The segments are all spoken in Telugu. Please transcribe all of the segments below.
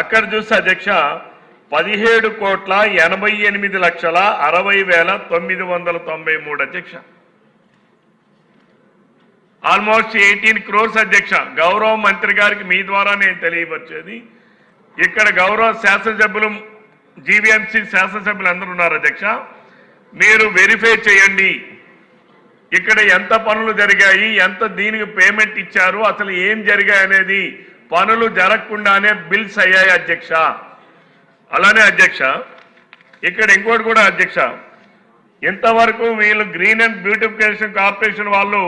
అక్కడ చూస్తే అధ్యక్ష పదిహేడు కోట్ల ఎనభై ఎనిమిది లక్షల అరవై వేల తొమ్మిది వందల తొంభై మూడు అధ్యక్ష. ఆల్మోస్ట్ ఎయిటీన్ క్రోర్స్ అధ్యక్ష. గౌరవ మంత్రి గారికి మీ ద్వారా నేను తెలియపరిచేది ఇక్కడ గౌరవ శాసనసభ్యులు జీవీఎంసీ శాసనసభ్యులు అందరూ ఉన్నారు అధ్యక్ష. మీరు వెరిఫై చేయండి ఇక్కడ ఎంత పనులు జరిగాయి ఎంత దీనికి పేమెంట్ ఇచ్చారు అసలు ఏం జరిగాయి అనేది పనులు జరగకుండానే బిల్స్ అయ్యాయి అధ్యక్ష. అలానే అధ్యక్ష ఇక్కడ ఇంకోటి కూడా అధ్యక్ష. ఇంతవరకు వీళ్ళు గ్రీన్ అండ్ బ్యూటిఫికేషన్ కార్పొరేషన్ వాళ్ళు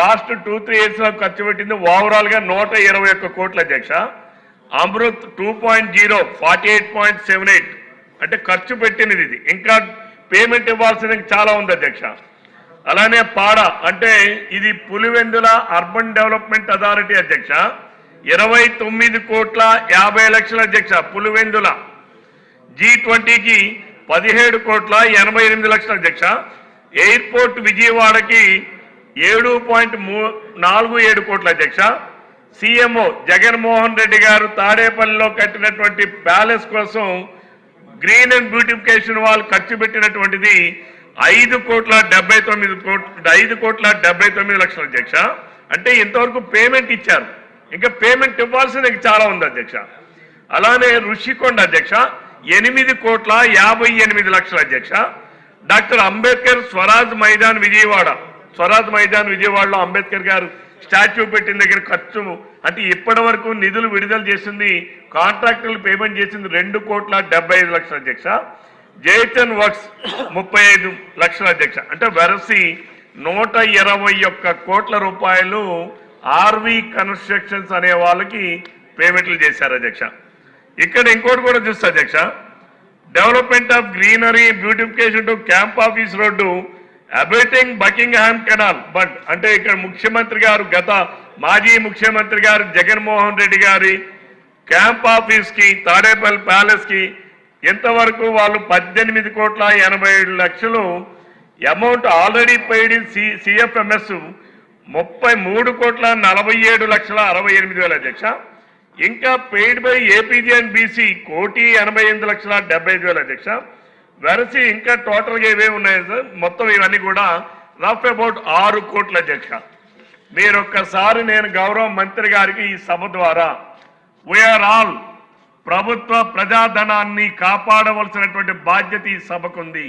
లాస్ట్ టూ త్రీ ఇయర్స్లో ఖర్చు పెట్టింది ఓవరాల్గా నూట ఇరవై ఒక్క కోట్ల అధ్యక్ష. Amrut two point zero forty eight point seven eight. అంటే ఖర్చు పెట్టినది ఇది. ఇంకా పేమెంట్ ఇవ్వాల్సింది చాలా ఉంది అధ్యక్ష. అలానే పాడ అంటే ఇది పులివెందుల అర్బన్ డెవలప్మెంట్ అథారిటీ అధ్యక్ష. ఇరవై తొమ్మిది కోట్ల యాభై లక్షల అధ్యక్ష పులివెందుల. జీ ట్వంటీకి పదిహేడు కోట్ల ఎనభై ఎనిమిది లక్షల అధ్యక్ష. ఎయిర్పోర్ట్ విజయవాడకి ఏడు పాయింట్ మూ నాలుగు ఏడు కోట్ల అధ్యక్ష. సీఎంఓ జగన్మోహన్ రెడ్డి గారు తాడేపల్లిలో కట్టినటువంటి ప్యాలెస్ కోసం గ్రీన్ అండ్ బ్యూటిఫికేషన్ వాళ్ళు ఖర్చు పెట్టినటువంటిది ఐదు కోట్ల డెబ్బై తొమ్మిది కోట్ల ఐదు కోట్ల డెబ్బై తొమ్మిది లక్షల అధ్యక్ష. అంటే ఇంతవరకు పేమెంట్ ఇచ్చారు. ఇంకా పేమెంట్ ఇవ్వాల్సింది ఇంకా చాలా ఉంది అధ్యక్ష. అలానే ఋషికొండ అధ్యక్ష ఎనిమిది కోట్ల యాభై ఎనిమిది లక్షల అధ్యక్ష. డాక్టర్ అంబేద్కర్ స్వరాజ్ మైదాన్ విజయవాడ. స్వరాజ్ మైదాన్ విజయవాడలో అంబేద్కర్ గారు స్టాచ్యూ పెట్టిన దగ్గర ఖర్చు అంటే ఇప్పటి వరకు నిధులు విడుదల చేసింది కాంట్రాక్టర్లు పేమెంట్ చేసింది రెండు కోట్ల డెబ్బై ఐదు లక్షల అధ్యక్ష. జేతన్ వర్క్స్ ముప్పై ఐదు లక్షల అధ్యక్ష. అంటే వెరసి నూట ఇరవై ఒక్క కోట్ల రూపాయలు ఆర్వి కన్స్ట్రక్షన్స్ అనే వాళ్ళకి పేమెంట్లు చేశారు అధ్యక్ష. ఇక్కడ ఇంకోటి కూడా చూస్తా అధ్యక్ష. Development of greenery beautification to camp office road abating Buckingham canal but అంటే ఇక్కడ ముఖ్యమంత్రి గారు గత మాజీ ముఖ్యమంత్రి గారు జగన్మోహన్ రెడ్డి గారి క్యాంప్ ఆఫీస్కి తాడేపల్లి ప్యాలెస్కి ఎంతవరకు వాళ్ళు పద్దెనిమిది కోట్ల ఎనభై ఏడు లక్షలు అమౌంట్ ఆల్రెడీ పెయిడ్ సిఎఫ్ఎంఎస్ ముప్పై మూడు కోట్ల నలభై ఏడు లక్షల అరవై ఎనిమిది వేల అధ్యక్ష. ఇంకా paid by APG and BC కోటి ఎనభై ఎనిమిది లక్షల డెబ్బై ఐదు వేల అధ్యక్ష. వెరసి ఇంకా టోటల్గా ఇవే ఉన్నాయి సార్? మొత్తం ఇవన్నీ కూడా రఫ్ అబౌట్ ఆరు కోట్ల అధ్యక్ష. మీరొక్కసారి నేను గౌరవ మంత్రి గారికి ఈ సభ ద్వారా వీఆర్ ఆల్ ప్రభుత్వ ప్రజాధనాన్ని కాపాడవలసినటువంటి బాధ్యత ఈ సభకుంది